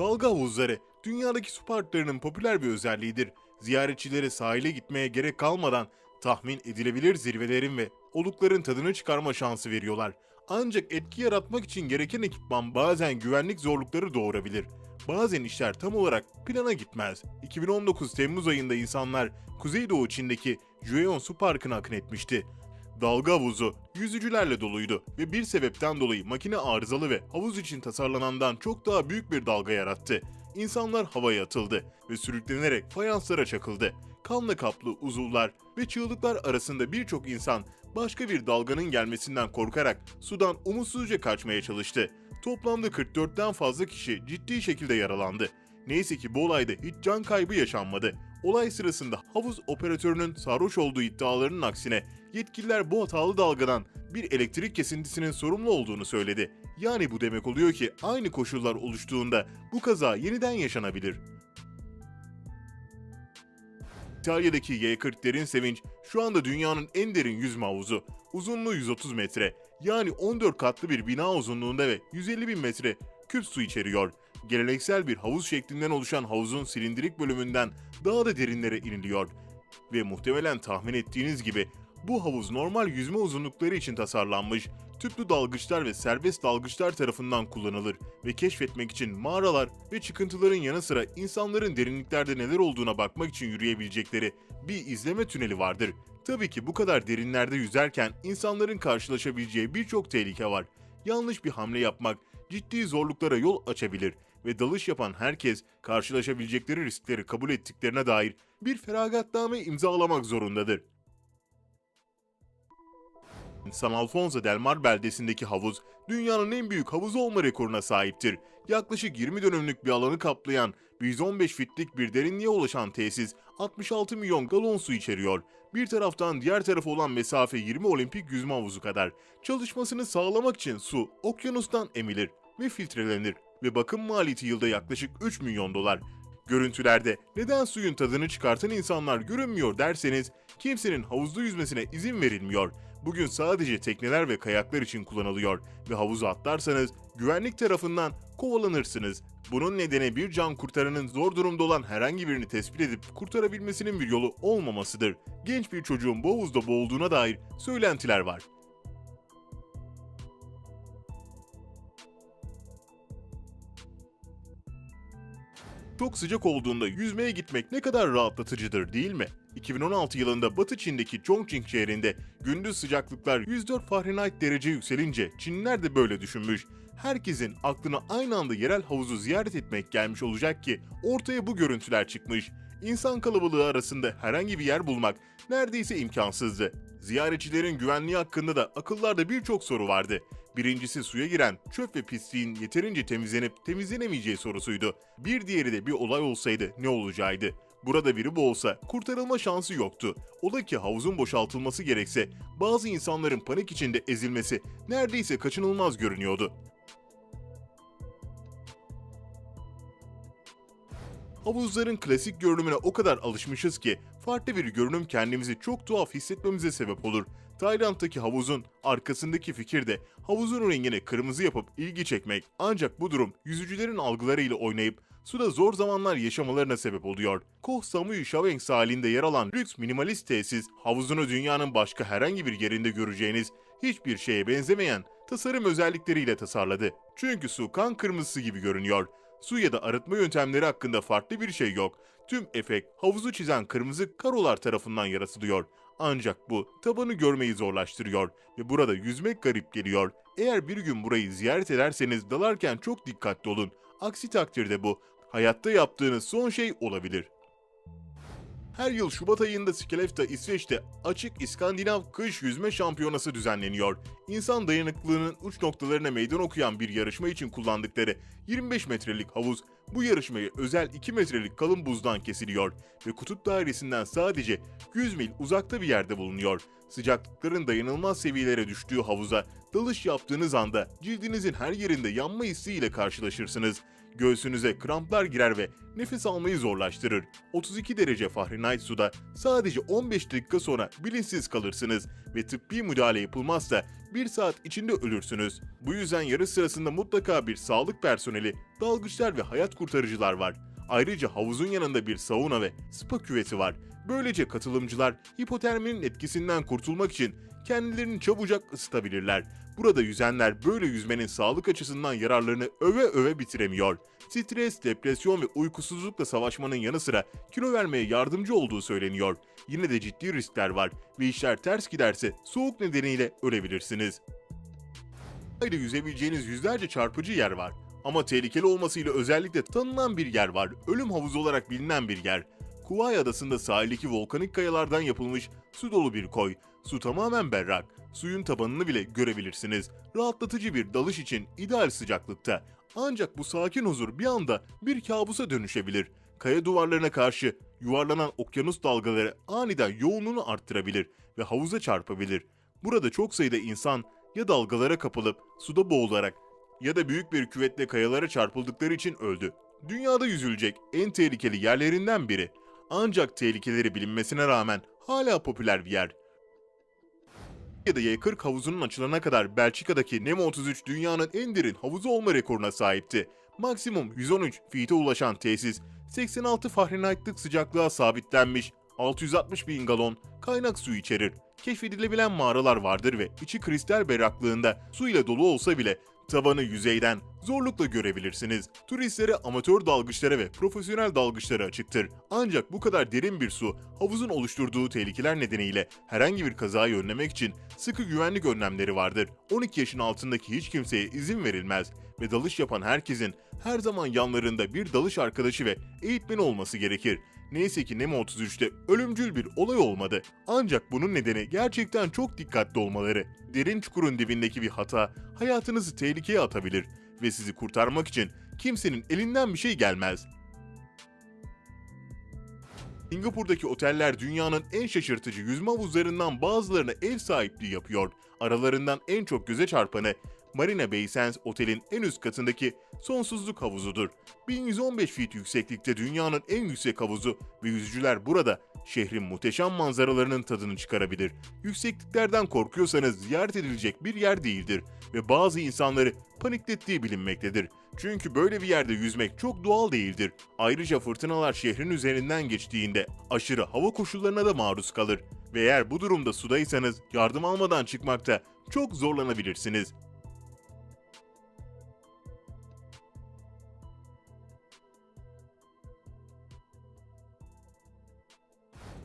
Dalga havuzları dünyadaki su parklarının popüler bir özelliğidir. Ziyaretçilere sahile gitmeye gerek kalmadan tahmin edilebilir zirvelerin ve olukların tadını çıkarma şansı veriyorlar. Ancak etki yaratmak için gereken ekipman bazen güvenlik zorlukları doğurabilir. Bazen işler tam olarak plana gitmez. 2019 Temmuz ayında insanlar Kuzeydoğu Çin'deki Jueon Su Parkı'na akın etmişti. Dalga havuzu yüzücülerle doluydu ve bir sebepten dolayı makine arızalı ve havuz için tasarlanandan çok daha büyük bir dalga yarattı. İnsanlar havaya atıldı ve sürüklenerek fayanslara çakıldı. Kanla kaplı uzuvlar ve çığlıklar arasında birçok insan başka bir dalganın gelmesinden korkarak sudan umutsuzca kaçmaya çalıştı. Toplamda 44'ten fazla kişi ciddi şekilde yaralandı. Neyse ki bu olayda hiç can kaybı yaşanmadı. Olay sırasında havuz operatörünün sarhoş olduğu iddialarının aksine yetkililer bu hatalı dalgadan bir elektrik kesintisinin sorumlu olduğunu söyledi. Yani bu demek oluyor ki aynı koşullar oluştuğunda bu kaza yeniden yaşanabilir. İtalya'daki Y40 derin sevinç şu anda dünyanın en derin yüzme havuzu. Uzunluğu 130 metre yani 14 katlı bir bina uzunluğunda ve 150 bin metre küp su içeriyor. Geleneksel bir havuz şeklinden oluşan havuzun silindirik bölümünden daha da derinlere iniliyor. Ve muhtemelen tahmin ettiğiniz gibi bu havuz normal yüzme uzunlukları için tasarlanmış, tüplü dalgıçlar ve serbest dalgıçlar tarafından kullanılır ve keşfetmek için mağaralar ve çıkıntıların yanı sıra insanların derinliklerde neler olduğuna bakmak için yürüyebilecekleri bir izleme tüneli vardır. Tabii ki bu kadar derinlerde yüzerken insanların karşılaşabileceği birçok tehlike var. Yanlış bir hamle yapmak ciddi zorluklara yol açabilir ve dalış yapan herkes karşılaşabilecekleri riskleri kabul ettiklerine dair bir feragatname imzalamak zorundadır. San Alfonso del Mar beldesindeki havuz, dünyanın en büyük havuzu olma rekoruna sahiptir. Yaklaşık 20 dönümlük bir alanı kaplayan 115 fitlik bir derinliğe ulaşan tesis 66 milyon galon su içeriyor. Bir taraftan diğer tarafa olan mesafe 20 olimpik yüzme havuzu kadar. Çalışmasını sağlamak için su okyanustan emilir ve filtrelenir ve bakım maliyeti yılda yaklaşık 3 milyon dolar. Görüntülerde neden suyun tadını çıkartan insanlar görünmüyor derseniz kimsenin havuzda yüzmesine izin verilmiyor. Bugün sadece tekneler ve kayaklar için kullanılıyor ve havuza atlarsanız güvenlik tarafından kovalanırsınız. Bunun nedeni bir can kurtaranın zor durumda olan herhangi birini tespit edip kurtarabilmesinin bir yolu olmamasıdır. Genç bir çocuğun bu havuzda boğulduğuna dair söylentiler var. Çok sıcak olduğunda yüzmeye gitmek ne kadar rahatlatıcıdır değil mi? 2016 yılında Batı Çin'deki Chongqing şehrinde gündüz sıcaklıklar 104 Fahrenheit derece yükselince Çinliler de böyle düşünmüş. Herkesin aklına aynı anda yerel havuzu ziyaret etmek gelmiş olacak ki ortaya bu görüntüler çıkmış. İnsan kalabalığı arasında herhangi bir yer bulmak neredeyse imkansızdı. Ziyaretçilerin güvenliği hakkında da akıllarda birçok soru vardı. Birincisi suya giren çöp ve pisliğin yeterince temizlenip temizlenemeyeceği sorusuydu. Bir diğeri de bir olay olsaydı ne olacağıydı. Burada biri boğulsa kurtarılma şansı yoktu. Ola ki havuzun boşaltılması gerekse bazı insanların panik içinde ezilmesi neredeyse kaçınılmaz görünüyordu. Havuzların klasik görünümüne o kadar alışmışız ki farklı bir görünüm kendimizi çok tuhaf hissetmemize sebep olur. Tayland'daki havuzun arkasındaki fikir de havuzun rengini kırmızı yapıp ilgi çekmek ancak bu durum yüzücülerin algılarıyla oynayıp suda zor zamanlar yaşamalarına sebep oluyor. Koh Samui Shaweng sahilinde yer alan lüks minimalist tesis havuzunu dünyanın başka herhangi bir yerinde göreceğiniz hiçbir şeye benzemeyen tasarım özellikleriyle tasarladı. Çünkü su kan kırmızısı gibi görünüyor. Su ya da arıtma yöntemleri hakkında farklı bir şey yok. Tüm efekt havuzu çizen kırmızı karolar tarafından yaratılıyor. Ancak bu tabanı görmeyi zorlaştırıyor ve burada yüzmek garip geliyor. Eğer bir gün burayı ziyaret ederseniz dalarken çok dikkatli olun. Aksi takdirde bu hayatta yaptığınız son şey olabilir. Her yıl Şubat ayında Skellefteå, İsveç'te açık İskandinav kış yüzme şampiyonası düzenleniyor. İnsan dayanıklılığının uç noktalarına meydan okuyan bir yarışma için kullandıkları 25 metrelik havuz bu yarışmayı özel 2 metrelik kalın buzdan kesiliyor ve kutup dairesinden sadece 100 mil uzakta bir yerde bulunuyor. Sıcaklıkların dayanılmaz seviyelere düştüğü havuza dalış yaptığınız anda cildinizin her yerinde yanma hissiyle karşılaşırsınız. Göğsünüze kramplar girer ve nefes almayı zorlaştırır. 32 derece Fahrenheit suda sadece 15 dakika sonra bilinçsiz kalırsınız ve tıbbi müdahale yapılmazsa 1 saat içinde ölürsünüz. Bu yüzden yarış sırasında mutlaka bir sağlık personeli, dalgıçlar ve hayat kurtarıcılar var. Ayrıca havuzun yanında bir sauna ve spa küveti var. Böylece katılımcılar hipoterminin etkisinden kurtulmak için kendilerini çabucak ısıtabilirler. Burada yüzenler böyle yüzmenin sağlık açısından yararlarını öve öve bitiremiyor. Stres, depresyon ve uykusuzlukla savaşmanın yanı sıra kilo vermeye yardımcı olduğu söyleniyor. Yine de ciddi riskler var ve işler ters giderse soğuk nedeniyle ölebilirsiniz. Ayda yüzebileceğiniz yüzlerce çarpıcı yer var. Ama tehlikeli olmasıyla özellikle tanınan bir yer var. Ölüm havuzu olarak bilinen bir yer. Kuvayi Adası'nda sahildeki volkanik kayalardan yapılmış su dolu bir koy. Su tamamen berrak. Suyun tabanını bile görebilirsiniz. Rahatlatıcı bir dalış için ideal sıcaklıkta. Ancak bu sakin huzur bir anda bir kabusa dönüşebilir. Kaya duvarlarına karşı yuvarlanan okyanus dalgaları aniden yoğunluğunu arttırabilir ve havuza çarpabilir. Burada çok sayıda insan ya dalgalara kapılıp suda boğularak ya da büyük bir küvetle kayalara çarpıldıkları için öldü. Dünyada yüzülecek en tehlikeli yerlerinden biri. Ancak tehlikeleri bilinmesine rağmen hala popüler bir yer. Ya da Y40 havuzunun açılana kadar Belçika'daki Nemo 33 dünyanın en derin havuzu olma rekoruna sahipti. Maksimum 113 feet'e ulaşan tesis 86 Fahrenheit'lık sıcaklığa sabitlenmiş 660 bin galon kaynak suyu içerir. Keşfedilebilen mağaralar vardır ve içi kristal berraklığında su ile dolu olsa bile tabanı yüzeyden zorlukla görebilirsiniz. Turistlere, amatör dalgıçlara ve profesyonel dalgıçlara açıktır. Ancak bu kadar derin bir su, havuzun oluşturduğu tehlikeler nedeniyle herhangi bir kazayı önlemek için sıkı güvenlik önlemleri vardır. 12 yaşın altındaki hiç kimseye izin verilmez ve dalış yapan herkesin her zaman yanlarında bir dalış arkadaşı ve eğitmeni olması gerekir. Neyse ki Nemo 33'te ölümcül bir olay olmadı. Ancak bunun nedeni gerçekten çok dikkatli olmaları. Derin çukurun dibindeki bir hata hayatınızı tehlikeye atabilir ve sizi kurtarmak için kimsenin elinden bir şey gelmez. Singapur'daki oteller dünyanın en şaşırtıcı yüzme havuzlarından bazılarına ev sahipliği yapıyor. Aralarından en çok göze çarpanı Marina Bay Sands otelin en üst katındaki sonsuzluk havuzudur. 1115 feet yükseklikte dünyanın en yüksek havuzu ve yüzücüler burada şehrin muhteşem manzaralarının tadını çıkarabilir. Yüksekliklerden korkuyorsanız ziyaret edilecek bir yer değildir ve bazı insanları paniklettiği bilinmektedir. Çünkü böyle bir yerde yüzmek çok doğal değildir. Ayrıca fırtınalar şehrin üzerinden geçtiğinde aşırı hava koşullarına da maruz kalır. Ve eğer bu durumda sudaysanız yardım almadan çıkmakta çok zorlanabilirsiniz.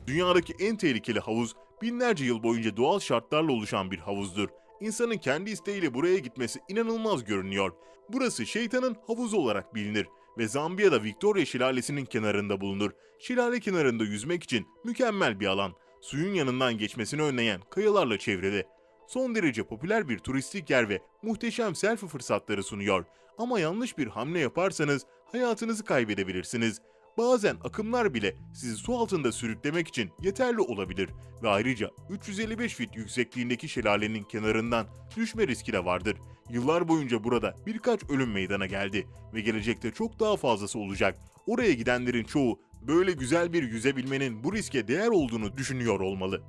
Dünyadaki en tehlikeli havuz binlerce yıl boyunca doğal şartlarla oluşan bir havuzdur. İnsanın kendi isteğiyle buraya gitmesi inanılmaz görünüyor. Burası şeytanın havuzu olarak bilinir ve Zambiya'da Victoria Şelalesi'nin kenarında bulunur. Şelale kenarında yüzmek için mükemmel bir alan. Suyun yanından geçmesini önleyen kayalarla çevrili. Son derece popüler bir turistik yer ve muhteşem selfie fırsatları sunuyor. Ama yanlış bir hamle yaparsanız hayatınızı kaybedebilirsiniz. Bazen akımlar bile sizi su altında sürüklemek için yeterli olabilir ve ayrıca 355 fit yüksekliğindeki şelalenin kenarından düşme riski de vardır. Yıllar boyunca burada birkaç ölüm meydana geldi ve gelecekte çok daha fazlası olacak. Oraya gidenlerin çoğu böyle güzel bir yüzebilmenin bu riske değer olduğunu düşünüyor olmalı.